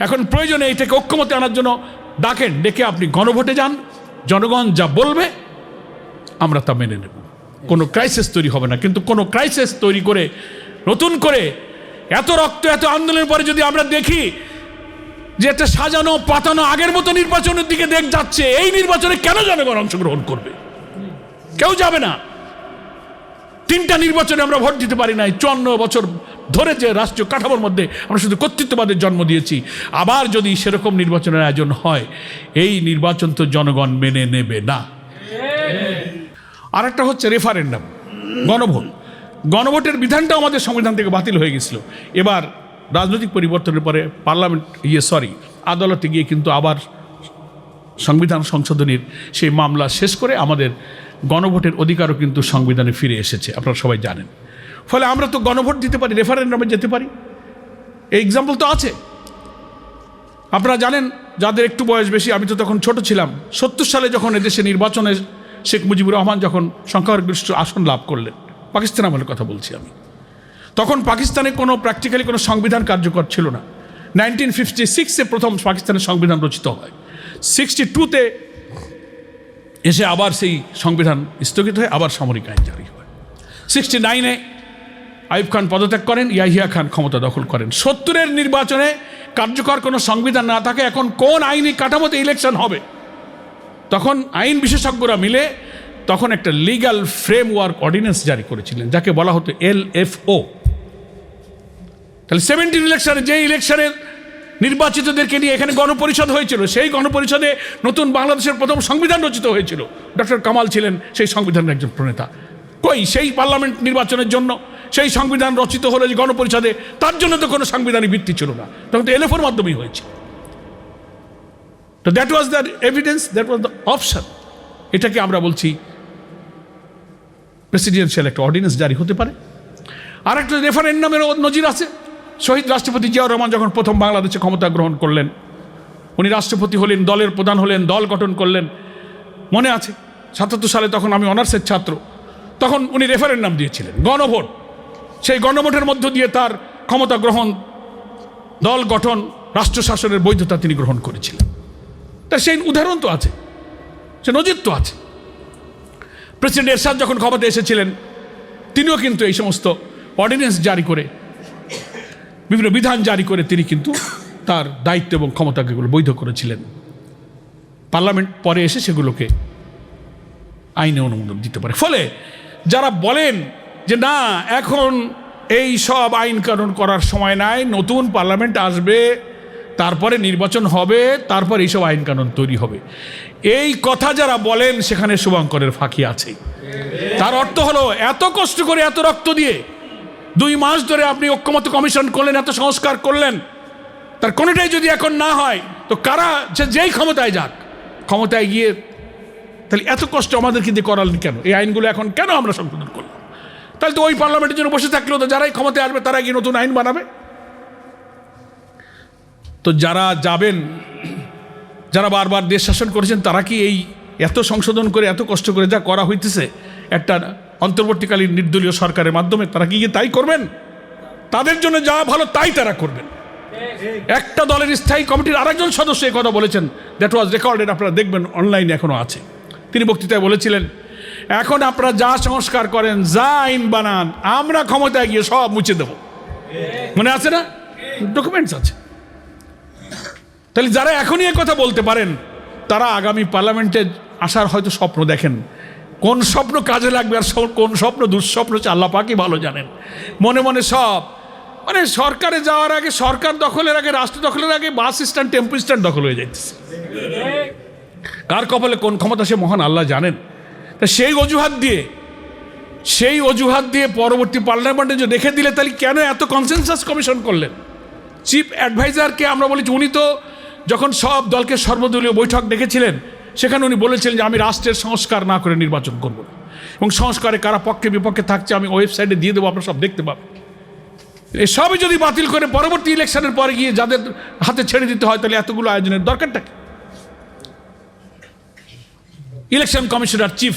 এখন প্রয়োজনে এটাকে ঐক্যমতে আনার জন্য ডাকেন, ডেকে আপনি গণভোটে যান। জনগণ যা বলবে, আমরা তা মেনে নেব। কোনো ক্রাইসিস তৈরি হবে না। কিন্তু কোনো ক্রাইসিস তৈরি করে, নতুন করে এত রক্ত, এত আন্দোলনের পরে যদি আমরা দেখি যে একটা সাজানো, পাতানো, আগের মতো নির্বাচনের দিকে দেখ যাচ্ছে, এই নির্বাচনে কেন জনগণ অংশগ্রহণ করবে? কেউ যাবে না। তিনটা নির্বাচনে আমরা ভোট দিতে পারি নাই। চুয়ান্ন বছর ধরে যে রাষ্ট্রীয় কাঠামোর মধ্যে আমরা শুধু কর্তৃত্ববাদের জন্ম দিয়েছি, আবার যদি সেরকম নির্বাচনের আয়োজন হয়, এই নির্বাচন তো জনগণ মেনে নেবে না। আর একটা হচ্ছে রেফারেন্ডাম গণভোট। গণভোটের বিধানটাও আমাদের সংবিধান থেকে বাতিল হয়ে গেছিল। এবার রাজনৈতিক পরিবর্তনের পরে পার্লামেন্ট ইয়ে সরি আদালতে গিয়ে কিন্তু আবার সংবিধান সংশোধনীর সেই মামলা শেষ করে আমাদের গণভোটের অধিকারও কিন্তু সংবিধানে ফিরে এসেছে। আপনারা সবাই জানেন। ফলে আমরা তো গণভোট দিতে পারি রেফারেন্ডামে যেতে পারি। এই এক্সাম্পল তো আছে। আপনারা জানেন, যাদের একটু বয়স বেশি, আমি তো তখন ছোট ছিলাম। সত্তর সালে যখন এদেশে নির্বাচনে শেখ মুজিবুর রহমান যখন সংখ্যাগরিষ্ঠ আসন লাভ করলেন, পাকিস্তান আমলের কথা বলছি আমি। তখন পাকিস্তানে কোনো প্র্যাকটিক্যালি কোনো সংবিধান কার্যকর ছিল না। নাইনটিন ফিফটি সিক্সে প্রথম পাকিস্তানের সংবিধান রচিত হয়। সিক্সটি টুতে এসে আবার সেই সংবিধান স্থগিত হয়ে, আবার সামরিক আইন জারি হয়। সিক্সটি নাইনে আইব খান পদত্যাগ করেন, ইয়াহিয়া খান ক্ষমতা দখল করেন। সত্তরের নির্বাচনে কার্যকর কোনো সংবিধান না থাকে, এখন কোন আইনি কাঠামোতে ইলেকশন হবে? তখন আইন বিশেষজ্ঞরা মিলে তখন একটা লিগ্যাল ফ্রেমওয়ার্ক অর্ডিন্যান্স জারি করেছিলেন, যাকে বলা হতো এল এফ ও। তাহলে সেভেন্টিন ইলেকশনে যে ইলেকশনে নির্বাচিতদেরকে নিয়ে এখানে গণপরিষদ হয়েছিল, সেই গণপরিষদে নতুন বাংলাদেশের প্রথম সংবিধান রচিত হয়েছিল। ডক্টর কামাল ছিলেন সেই সংবিধানের একজন প্রণেতা। কই? সেই পার্লামেন্ট নির্বাচনের জন্য। সেই সংবিধান রচিত হলো যে গণপরিষদে, তার জন্য তো কোনো সাংবিধানিক ভিত্তি ছিল না। তখন তো এলএফোর মাধ্যমেই হয়েছে। তো that was the evidence that was the option এটাকে আমরা বলছি প্রেসিডেন্সিয়াল একটা অর্ডিন্যান্স জারি হতে পারে। আর একটা রেফারেন্ডামের নজির আছে। শহীদ রাষ্ট্রপতি জিয়াউর রহমান যখন প্রথম বাংলাদেশে ক্ষমতা গ্রহণ করলেন, উনি রাষ্ট্রপতি হলেন, দলের প্রধান হলেন, দল গঠন করলেন। মনে আছে, সাতাত্তর সালে তখন আমি অনার্সের ছাত্র। তখন উনি রেফারেন্ডাম দিয়েছিলেন, গণভোট। সেই গণভোটের মধ্য দিয়ে তার ক্ষমতা গ্রহণ, দল গঠন, রাষ্ট্র শাসনের বৈধতা তিনি গ্রহণ করেছিলেন। তা সেই উদাহরণ তো আছে, সে নজির তো আছে। প্রেসিডেন্ট এরশাদ যখন ক্ষমতা এসেছিলেন, তিনিও কিন্তু এই সমস্ত অর্ডিন্যান্স জারি করে, বিভিন্ন বিধান জারি করে তিনি কিন্তু তার দায়িত্ব এবং ক্ষমতাকে এগুলো বৈধ করেছিলেন। পার্লামেন্ট পরে এসে সেগুলোকে আইনে অনুমোদন দিতে পারে। ফলে যারা বলেন যে না, এখন এই সব আইন কানুন করার সময় নাই, নতুন পার্লামেন্ট আসবে, তারপরে নির্বাচন হবে, তারপর এইসব আইন কানুন তৈরি হবে। এই কথা যারা বলেন, সেখানে শুভঙ্করের ফাঁকি আছে তার অর্থ হলো, এত কষ্ট করে, এত রক্ত দিয়ে, দুই মাস ধরে আপনি ঐক্যমত কমিশন করলেন, এত সংস্কার করলেন, তার কোনোটাই যদি এখন না হয়, তো কারা যে যেই ক্ষমতায় যাক, ক্ষমতায় গিয়ে, তাহলে এত কষ্ট আমাদের কিন্তু করালেন কেন? এই আইনগুলো এখন কেন আমরা সংশোধন করলাম? তাহলে তো ওই পার্লামেন্টের জন্য বসে থাকলেও তো যারাই ক্ষমতায় আসবে তারা গিয়ে নতুন আইন বানাবে। তো যারা যাবেন, যারা বারবার দেশ শাসন করেছেন, তারা কি এই এত সংশোধন করে, এত কষ্ট করে যা করা হইতেছে, একটা অন্তর্বর্তীকালীন নির্দলীয় সরকারের মাধ্যমে, তারা কি গিয়ে তাই করবেন? তাদের জন্য যা ভালো তাই তারা করবেন। একটা দলের স্থায়ী কমিটির আরেকজন সদস্য কথা বলেছেন দ্যাট ওয়াজ রেকর্ডেড আপনারা দেখবেন অনলাইনে এখনও আছে। তিনি বক্তৃতায় বলেছিলেন এখন আপনারা যা সংস্কার করেন, যা আইন বানান, আমরা ক্ষমতায় গিয়ে সব মুছে দেব। মনে আছে না? ডকুমেন্টস আছে। তাহলে যারা এখনই কথা বলতে পারেন, তারা আগামী পার্লামেন্টে আসার হয়তো স্বপ্ন দেখেন। কোন স্বপ্ন কাজে লাগবে আর কোন স্বপ্ন দুঃস্বপ্ন হচ্ছে আল্লাহ পাকই ভালো জানেন। মনে মনে সব মানে সরকারে যাওয়ার আগে, সরকার দখলের আগে, রাষ্ট্র দখলের আগে, বাস স্ট্যান্ড, টেম্পো স্ট্যান্ড দখল হয়ে যাইতেছে। কার কপালে কোন ক্ষমতা সে মহান আল্লাহ জানেন? সেই অজুহাত দিয়ে, সেই অজুহাত দিয়ে পরবর্তী পার্লামেন্টে যে রেখে দিলে, তাহলে কেন এত কনসেনসাস কমিশন করলেন? চিফ অ্যাডভাইজারকে আমরা বলেছি, উনি তো যখন সব দলকে সর্বদলীয় বৈঠক ডেকেছিলেন, সেখানে উনি বলেছিলেন যে আমি রাষ্ট্রের সংস্কার না করে নির্বাচন করব। এবং সংস্কারে কারা পক্ষে বিপক্ষে থাকছে, আমি ওয়েবসাইটে দিয়ে দেবো, আপনারা সব দেখতে পাবেন। এসবই যদি বাতিল করে পরবর্তী ইলেকশনের পরে গিয়ে যাদের হাতে ছেড়ে দিতে হয়, তাহলে এতগুলো আয়োজনের দরকারটা কি? ইলেকশন কমিশনার চিফ,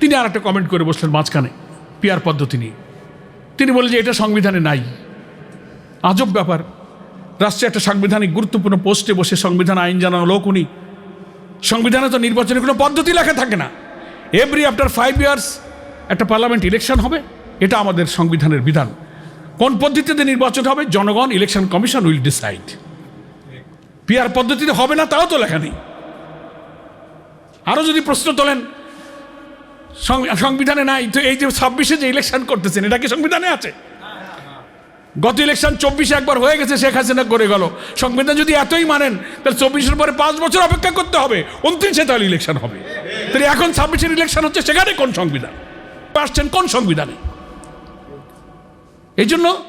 তিনি আর একটা কমেন্ট করে বসলেন মাঝখানে পিয়ার পদ্ধতি নিয়ে। তিনি বললেন যে এটা সংবিধানে নাই। আজব ব্যাপার। রাষ্ট্রে একটা সাংবিধানিক গুরুত্বপূর্ণ পোস্টে বসে সংবিধান আইন জানানো লোক উনি। সংবিধানে তো নির্বাচনের কোনো পদ্ধতি লেখা থাকে না। এভরি আফটার ফাইভ ইয়ার্স একটা পার্লামেন্ট ইলেকশন হবে, এটা আমাদের সংবিধানের বিধান। কোন পদ্ধতিতে নির্বাচন হবে, জনগণ election commission will decide PR পদ্ধতিতে হবে না, তাও তো লেখা নেই। আরও যদি প্রশ্ন তোলেন সংবিধানে নাই, তো এই যে ছাব্বিশে যে ইলেকশন করতেছেন, এটা কি সংবিধানে আছে? গত ইলেকশন চব্বিশে একবার হয়ে গেছে, শেখ হাসিনা করে গেল। সংবিধান যদি এতই মানেন, তাহলে চব্বিশের পরে পাঁচ বছর অপেক্ষা করতে হবে, উনত্রিশে তাহলে ইলেকশন হবে। তাহলে এখন ছাব্বিশের ইলেকশন হচ্ছে, সেখানে কোন সংবিধান? আসছেন কোন সংবিধানে? এই জন্য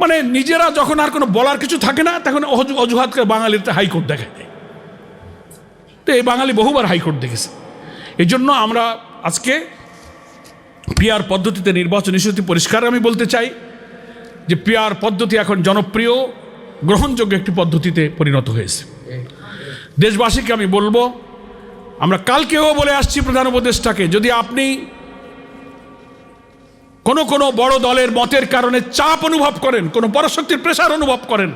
মানে নিজেরা যখন আর কোনো বলার কিছু থাকে না, তখন অজু- অজুহাত করে বাঙালিতে হাইকোর্ট দেখায় তো এই বাঙালি বহুবার হাইকোর্ট দেখেছে। এই জন্য আমরা আজকে পিআর পদ্ধতিতে নির্বাচন ইস্যুটি পরিষ্কার আমি বলতে চাই যে পিআর পদ্ধতি এখন জনপ্রিয়, গ্রহণযোগ্য একটি পদ্ধতিতে পরিণত হয়েছে। দেশবাসীকে আমি বলব, আমরা কালকেও বলে আসছি প্রধান উপদেষ্টাকে, যদি আপনি কোনো কোনো বড় দলের মতের কারণে চাপ অনুভব করেন, কোনো পরাশক্তির প্রেশার অনুভব করেন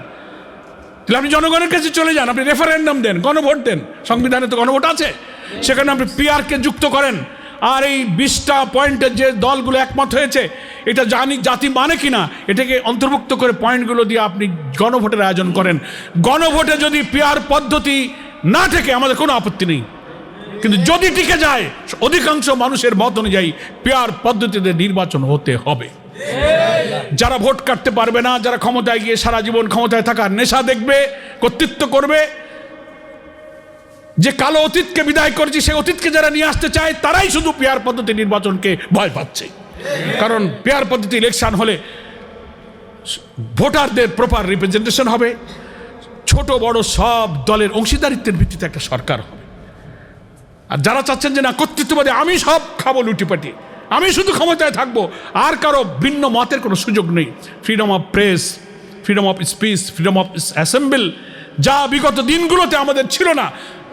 তাহলে আপনি জনগণের কাছে চলে যান, আপনি রেফারেন্ডাম দেন, গণভোট দেন, সংবিধানে তো গণভোট আছে। সেখানে আপনি পিআরকে যুক্ত করেন। আর এই বিশটা পয়েন্টের যে দলগুলো একমত হয়েছে, এটা জানি জাতি মানে কিনা, এটাকে অন্তর্ভুক্ত করে পয়েন্টগুলো দিয়ে আপনি গণভোটের আয়োজন করেন। গণভোটে যদি পিআর পদ্ধতি না থেকে আমাদের কোনো আপত্তি নেই। কিন্তু যদি টিকে যায়, অধিকাংশ মানুষের মত অনুযায়ী পেয়ার পদ্ধতিতে নির্বাচন হতে হবে। যারা ভোট কাটতে পারবে না, যারা ক্ষমতায় গিয়ে সারা জীবন ক্ষমতায় থাকার নেশা দেখবে, কর্তৃত্ব করবে, যে কালো অতীতকে বিদায় করেছি, সেই অতীতকে যারা নিয়ে আসতে চায়, তারাই শুধু পেয়ার পদ্ধতি নির্বাচনকে ভয় পাচ্ছে। কারণ পেয়ার পদ্ধতি ইলেকশন হলে ভোটারদের প্রপার রিপ্রেজেন্টেশন হবে, ছোট, বড় সব দলের অংশীদারিত্বের ভিত্তিতে একটা সরকার হবে। আর যারা চাচ্ছেন যে না, কর্তৃত্ববাদী, আমি সব খাব লুটিপাটি। আমি শুধু ক্ষমতায় থাকব। আর কারও ভিন্ন মতের কোনো সুযোগ নেই। Freedom of press freedom of speech freedom of assemble যা বিগত দিনগুলোতে আমাদের ছিল না।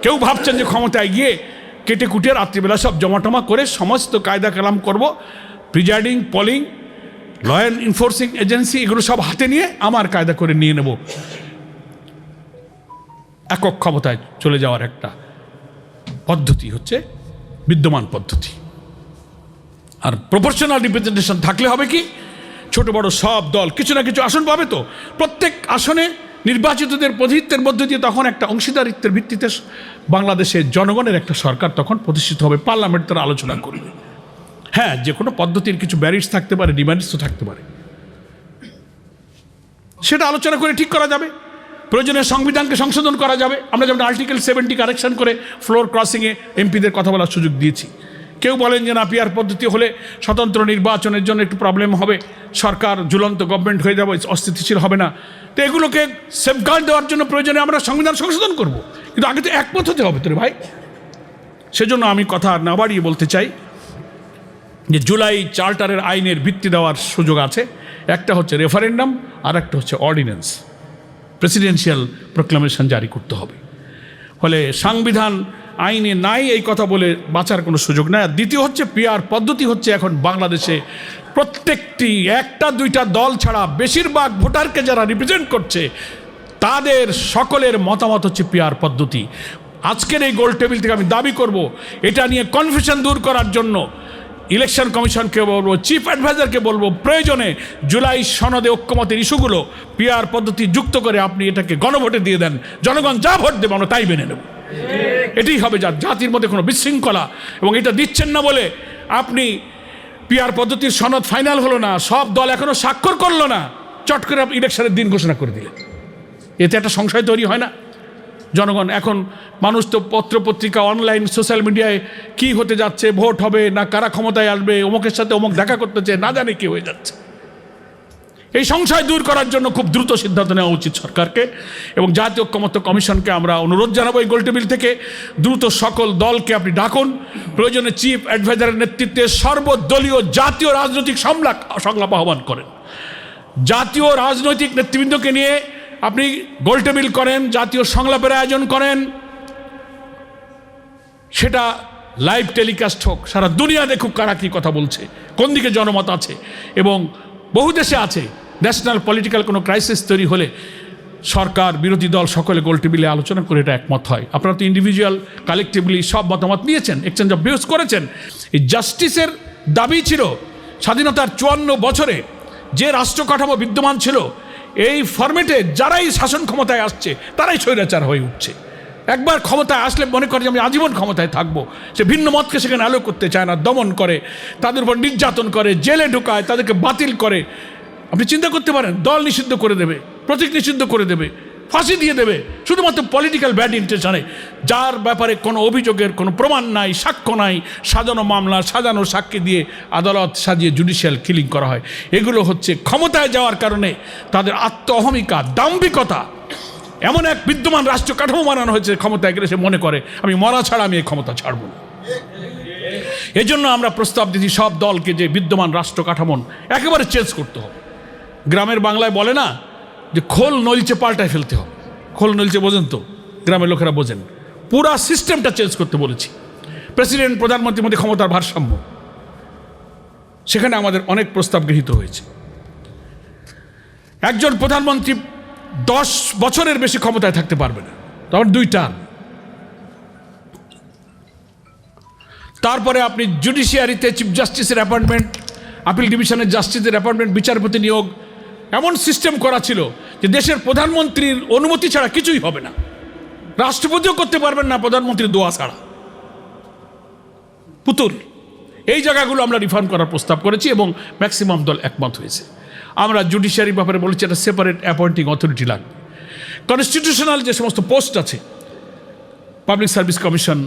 কেউ ভাবছেন যে ক্ষমতায় গিয়ে কেটে কুটে রাত্রিবেলা সব জমাটমা করে সমস্ত কায়দা কালাম করব। Presiding polling law and enforcing agency এগুলো সব হাতে নিয়ে আমার কায়দা করে নিয়ে নেব। একক ক্ষমতায় চলে যাওয়ার একটা পদ্ধতি হচ্ছে বিদ্যমান পদ্ধতি। আর প্রপোর্শনাল রিপ্রেজেন্টেশন থাকলে হবে কি? ছোট বড় সব দল কিছু না কিছু আসন পাবে তো। প্রত্যেক আসনে নির্বাচিতদের প্রতিনিধিত্বের মধ্য দিয়ে তখন একটা অংশীদারিত্বের ভিত্তিতে বাংলাদেশের জনগণের একটা সরকার তখন প্রতিষ্ঠিত হবে। পার্লামেন্ট তারা আলোচনা করবে। হ্যাঁ যে কোনো পদ্ধতির কিছু ব্যারিজ থাকতে পারে ডিমান্ডস তো থাকতে পারে। সেটা আলোচনা করে ঠিক করা যাবে। প্রয়োজনে সংবিধানকে সংশোধন করা যাবে। আমরা যেমন আর্টিকেল সেভেন্টি কারেকশন করে ফ্লোর ক্রসিংয়ে এমপিদের কথা বলার সুযোগ দিয়েছি। কেউ বলেন যে না পিয়ার পদ্ধতি হলে স্বতন্ত্র নির্বাচনের জন্য একটু প্রবলেম হবে। সরকার ঝুলন্ত গভর্নমেন্ট হয়ে যাবে, অস্থিতিশীল হবে না। তো এগুলোকে সেফগার্ড দেওয়ার জন্য প্রয়োজনে আমরা সংবিধান সংশোধন করব। কিন্তু আগে তো একমত হতে হবে তোরে ভাই। সেজন্য আমি কথা না বাড়িয়ে বলতে চাই যে, জুলাই চার্টারের আইনের ভিত্তি দেওয়ার সুযোগ আছে। একটা হচ্ছে রেফারেন্ডাম আর একটা হচ্ছে অর্ডিন্যান্স প্রেসিডেন্সিয়াল প্রোক্লামেশন জারি করতে হবে। ফলে সংবিধান আইনে নাই এই কথা বলে বাঁচার কোনো সুযোগ নাই। আর দ্বিতীয় হচ্ছে পিআর পদ্ধতি হচ্ছে এখন বাংলাদেশে প্রত্যেকটি একটা দুইটা দল ছাড়া বেশিরভাগ ভোটারকে যারা রিপ্রেজেন্ট করছে, তাদের সকলের মতামত হচ্ছে পিআর পদ্ধতি। আজকের এই গোল টেবিল থেকে আমি দাবি করব, এটা নিয়ে কনফিউশন দূর করার জন্য ইলেকশন কমিশনকে বলব চিফ অ্যাডভাইজারকে বলব, প্রয়োজনে জুলাই সনদে ঐক্যমতের ইস্যুগুলো পিআর পদ্ধতি যুক্ত করে আপনি এটাকে গণভোটে দিয়ে দেন। জনগণ যা ভোট দেবে আমরা তাই মেনে নেব। এটাই হবে যা জাতির মধ্যে কোনো বিশৃঙ্খলা। এবং এটা দিচ্ছেন না বলে আপনি পিয়ার পদ্ধতির সনদ ফাইনাল হলো না। সব দল এখনও স্বাক্ষর করল না। চট করে ইলেকশনের দিন ঘোষণা করে দিলেন। এতে একটা সংশয় তৈরি হয় না? জনগণ, এখন মানুষ তো পত্র পত্রিকা অনলাইন সোশ্যাল মিডিয়ায় কি হতে যাচ্ছে, ভোট হবে না, কারা ক্ষমতায় আসবে, অমুকের সাথে অমুক দেখা করতেছে না জানে কি হয়ে যাচ্ছে। এই সংশয় দূর করার জন্য খুব দ্রুত সিদ্ধান্ত নেওয়া উচিত সরকারকে এবং জাতীয় ঐক্যমত্য কমিশনকে আমরা অনুরোধ জানাব এই গোলটেবিল থেকে। দ্রুত সকল দলকে আপনি ডাকুন। প্রয়োজনে চিফ অ্যাডভাইজারের নেতৃত্বে সর্বদলীয় জাতীয় রাজনৈতিক সংলাপ সংলাপ আহ্বান করেন। জাতীয় রাজনৈতিক নেতৃবৃন্দকে নিয়ে আপনি গোলটেবিল করেন, জাতীয় সংলাপের আয়োজন করেন। সেটা লাইভ টেলিকাস্ট হোক, সারা দুনিয়া দেখুক কারা কী কথা বলছে, কোন দিকে জনমত আছে এবং বহু দেশে আছে। ন্যাশনাল পলিটিক্যাল কোনো ক্রাইসিস তৈরি হলে সরকার, বিরোধী দল সকলে গোলটি মিলে আলোচনা করে এটা একমত হয়। আপনারা তো ইন্ডিভিজুয়াল কালেকটিভলি সব মতামত নিয়েছেন এক্সচেঞ্জ অফ ভিউজ করেছেন। এই জাস্টিসের দাবি ছিল স্বাধীনতার চুয়ান্ন বছরে যে রাষ্ট্র কাঠামো বিদ্যমান ছিল, এই ফরম্যাটে যারাই শাসন ক্ষমতায় আসছে, তারাই স্বৈরাচার হয়ে উঠছে। একবার ক্ষমতায় আসলে মনে করে যে আমি আজীবন ক্ষমতায় থাকব। সে ভিন্ন মতকে সেখানে আলো করতে চায় না, দমন করে, তাদের উপর নির্যাতন করে, জেলে ঢোকায়, তাদেরকে বাতিল করে আপনি চিন্তা করতে পারেন, দল নিষিদ্ধ করে দেবে, প্রতীক নিষিদ্ধ করে দেবে, ফাঁসি দিয়ে দেবে, শুধুমাত্র পলিটিক্যাল ব্যাড ইন্টেনশনে যার ব্যাপারে কোনো অভিযোগের কোনো প্রমাণ নাই, সাক্ষ্য নাই, সাজানো মামলা, সাজানো সাক্ষী দিয়ে আদালত সাজিয়ে জুডিশিয়াল কিলিং করা হয়। এগুলো হচ্ছে ক্ষমতায় যাওয়ার কারণে তাদের আত্ম অহমিকা দাম্ভিকতা। এমন এক বিদ্যমান রাষ্ট্র কাঠামো বানানো হয়েছে ক্ষমতায় গেলে সে মনে করে, আমি মরা ছাড়া আমি এই ক্ষমতা ছাড়ব না। এজন্য আমরা প্রস্তাব দিচ্ছি সব দলকে যে বিদ্যমান রাষ্ট্র কাঠামো, একেবারে চেঞ্জ করতে হবে। গ্রামের বাংলায় বলে না যে খোল নলচে পাল্টায় ফেলতে হবে। খোল নলচে বোঝেন তো, গ্রামের লোকেরা বোঝেন। পুরা সিস্টেমটা চেঞ্জ করতে বলেছি। প্রেসিডেন্ট, প্রধানমন্ত্রীর মধ্যে ক্ষমতার ভারসাম্য। সেখানে আমাদের অনেক প্রস্তাব গৃহীত হয়েছে। একজন প্রধানমন্ত্রী দশ বছরের বেশি ক্ষমতায় থাকতে পারবে না। তখন দুই টার্ম তারপরে আপনি জুডিশিয়ারিতে চিফ জাস্টিসের অ্যাপয়েন্টমেন্ট আপিল ডিভিশনের জাস্টিসের অ্যাপয়েন্টমেন্ট বিচারপতি নিয়োগ এমন সিস্টেম করা ছিল যে দেশের প্রধানমন্ত্রীর অনুমতি ছাড়া কিছুই হবে না। রাষ্ট্রপতিও করতে পারবেন না প্রধানমন্ত্রীর দোয়া ছাড়া। পুতুল, এই জায়গাগুলো আমরা রিফর্ম করার প্রস্তাব করেছি এবং ম্যাক্সিমাম দল একমত হয়েছে। আমরা জুডিশিয়ারি ব্যাপারে বলেছি একটা সেপারেট অ্যাপয়েন্টিং অথরিটি লাগবে কনস্টিটিউশনাল যে সমস্ত পোস্ট আছে পাবলিক সার্ভিস কমিশন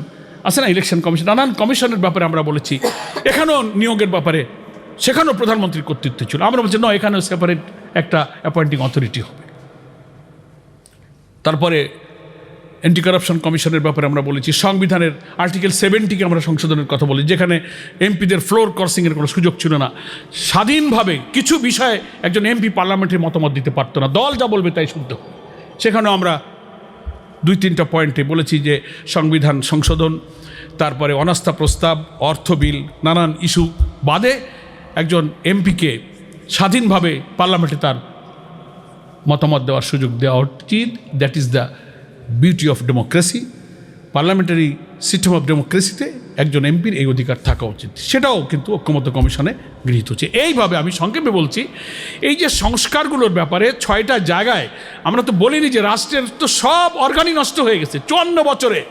আছে না ইলেকশন কমিশন নানান কমিশনের ব্যাপারে আমরা বলেছি। এখানেও নিয়োগের ব্যাপারে, সেখানেও প্রধানমন্ত্রীর কর্তৃত্ব ছিল। আমরা বলছি, না, এখানেও সেপারেট একটা অ্যাপয়েন্টিং অথরিটি হবে। তারপরে অ্যান্টি কারাপশন কমিশনের ব্যাপারে আমরা বলেছি, সংবিধানের আর্টিকেল সেভেন্টিকে আমরা সংশোধনের কথা বলি, যেখানে এমপিদের ফ্লোর ক্রসিংয়ের কোনো সুযোগ ছিল না। স্বাধীনভাবে কিছু বিষয়ে একজন এমপি পার্লামেন্টের মতামত দিতে পারতো না। দল যা বলবে তাই শুনতে হবে। সেখানেও আমরা দুই তিনটা পয়েন্টে বলেছি যে, সংবিধান সংশোধন, তারপরে অনাস্থা প্রস্তাব, অর্থ বিল, নানান ইস্যু বাদে একজন এমপিকে স্বাধীনভাবে পার্লামেন্টে তার মতামত দেওয়ার সুযোগ দেওয়া উচিত। That is the beauty of democracy parliamentary system of ডেমোক্রেসিতে একজন এমপির এই অধিকার থাকা উচিত। সেটাও কিন্তু ঐক্যমত্য কমিশনে গৃহীত হচ্ছে। এইভাবে আমি সংক্ষেপে বলছি, এই যে সংস্কারগুলোর ব্যাপারে ছয়টা জায়গায় আমরা তো বলিনি যে রাষ্ট্রের তো সব অর্গানই নষ্ট হয়ে গেছে। চুয়ান্ন বছরে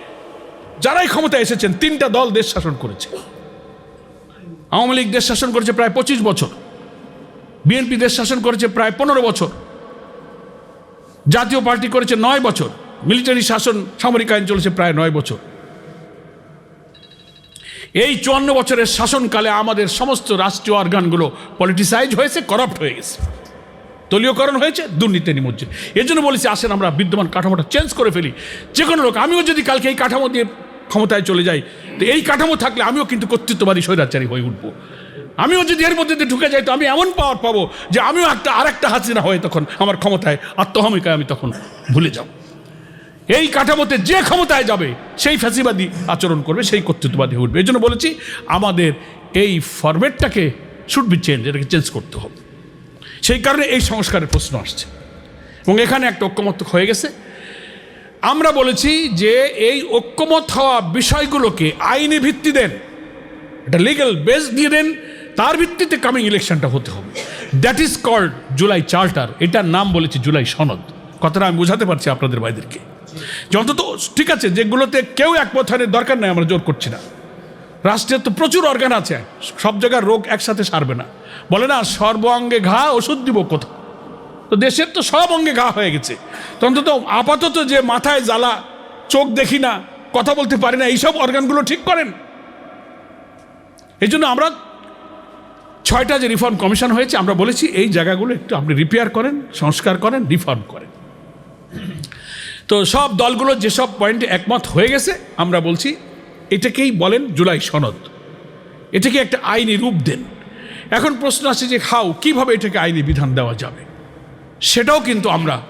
যারাই ক্ষমতায় এসেছেন, তিনটা দল দেশ শাসন করেছে। আওয়ামী লীগ দেশ শাসন করেছে প্রায় পঁচিশ বছর। বিএনপি দেশ শাসন করেছে প্রায় পনেরো বছর। জাতীয় পার্টি করেছে নয় বছর। মিলিটারি শাসন সামরিক আইন চলেছে প্রায় নয় বছর। এই চুয়ান্ন বছরের শাসনকালে আমাদের সমস্ত রাষ্ট্রীয় অর্গানগুলো পলিটিসাইজ হয়েছে করাপ্ট হয়ে গেছে। দলীয়করণ হয়েছে, দুর্নীতি নিমজ্জন এর জন্য বলেছি, আসেন আমরা বিদ্যমান কাঠামোটা চেঞ্জ করে ফেলি। যে কোনো লোক, আমিও যদি কালকে এই কাঠামো দিয়ে ক্ষমতায় চলে যাই, তো এই কাঠামো থাকলে আমিও কিন্তু কর্তৃত্ববাদী স্বৈরাচারী হয়ে উঠবো। আমিও যদি এর মধ্যে দিয়ে ঢুকে যাই, তো আমি এমন পাওয়ার পাবো যে আমিও একটা আর একটা হাসিনা হয়ে তখন আমার ক্ষমতায়, আত্মহমিকায় আমি তখন ভুলে যাব। এই কাঠামোতে যে ক্ষমতায় যাবে, সেই ফ্যাসিবাদী আচরণ করবে, সেই কর্তৃত্ববাদী উঠবে। এই জন্য বলেছি, আমাদের এই ফরম্যাটটাকে শুড বি চেঞ্জ এটাকে চেঞ্জ করতে হবে। সেই কারণে এই সংস্কারের প্রশ্ন আসছে। এবং এখানে একটা ঐক্যমত হয়ে গেছে। আমরা বলেছি যে এই ঐক্যমত হওয়া বিষয়গুলোকে আইনি ভিত্তি দেন একটা লিগ্যাল বেস দিয়ে দেন তার ভিত্তিতে কামিং ইলেকশনটা হতে হবে। That is called July charter এটার নাম বলেছি জুলাই সনদ কথাটা আমি বোঝাতে পারছি আপনাদের ভাইদেরকে। যে অন্তত ঠিক আছে, যেগুলোতে কেউ একমত হয়নি দরকার নেই, আমরা জোর করছি না। রাষ্ট্রের তো প্রচুর অর্গান আছে। সব জায়গার রোগ একসাথে সারবে না। বলে না সর্ব অঙ্গে ঘা, ওষুধ দিব কোথাও তো দেশের তো সব অঙ্গে ঘা হয়ে গেছে। তো অন্তত আপাতত যে মাথায় জ্বালা, চোখ দেখি না, কথা বলতে পারি না, এইসব অর্গানগুলো ঠিক করেন। এই জন্য আমরা ছয়টা যে রিফর্ম কমিশন হয়েছে, আমরা বলেছি এই জায়গাগুলো একটু আপনি রিপেয়ার করেন, সংস্কার করেন, রিফর্ম করেন। তো সব দলগুলো যেসব পয়েন্টে একমত হয়ে গেছে, আমরা বলছি এটাকেই বলেন জুলাই সনদ। এটাকে একটা আইনি রূপ দেন। এখন প্রশ্ন আছে যে হাউ কীভাবে এটাকে আইনি বিধান দেওয়া যাবে? সেটাও কিন্তু আমরা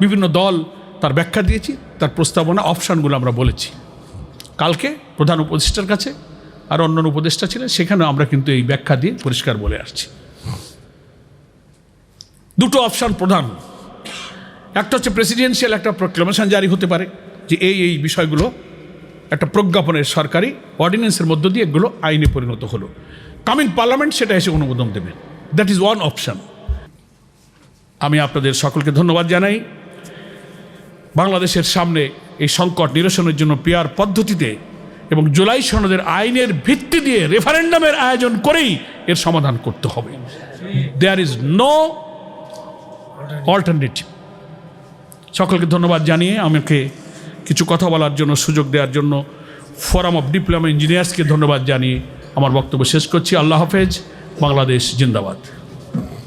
বিভিন্ন দল তার ব্যাখ্যা দিয়েছি, তার প্রস্তাবনা অপশানগুলো আমরা বলেছি। কালকে প্রধান উপদেষ্টার কাছে আর অন্য উপদেষ্টা ছিলেন সেখানে আমরা কিন্তু এই ব্যাখ্যা দিয়ে পরিষ্কার বলে আসছি। দুটো অপশান প্রধান। একটা হচ্ছে প্রেসিডেন্সিয়াল একটা প্রোক্লামেশন জারি হতে পারে যে এই এই বিষয়গুলো একটা প্রজ্ঞাপনের সরকারি অর্ডিন্যান্সের মধ্য দিয়ে এগুলো আইনে পরিণত হলো। কামিং পার্লামেন্ট সেটা এসে অনুমোদন দেবে। দ্যাট ইজ ওয়ান অপশান আমি আপনাদের সকলকে ধন্যবাদ জানাই। বাংলাদেশের সামনে এই সংকট নিরসনের জন্য পেয়ার পদ্ধতিতে এবং জুলাই সনদের আইনের ভিত্তি দিয়ে রেফারেন্ডামের আয়োজন করেই এর সমাধান করতে হবে। দেয়ার ইজ নো অল্টারনেটিভ সকলকে ধন্যবাদ জানিয়ে আমাকে কিছু কথা বলার জন্য সুযোগ দেওয়ার জন্য ফোরাম অফ ডিপ্লোমা ইঞ্জিনিয়ার্সকে ধন্যবাদ জানিয়ে আমার বক্তব্য শেষ করছি। আল্লাহ হাফেজ। বাংলাদেশ জিন্দাবাদ।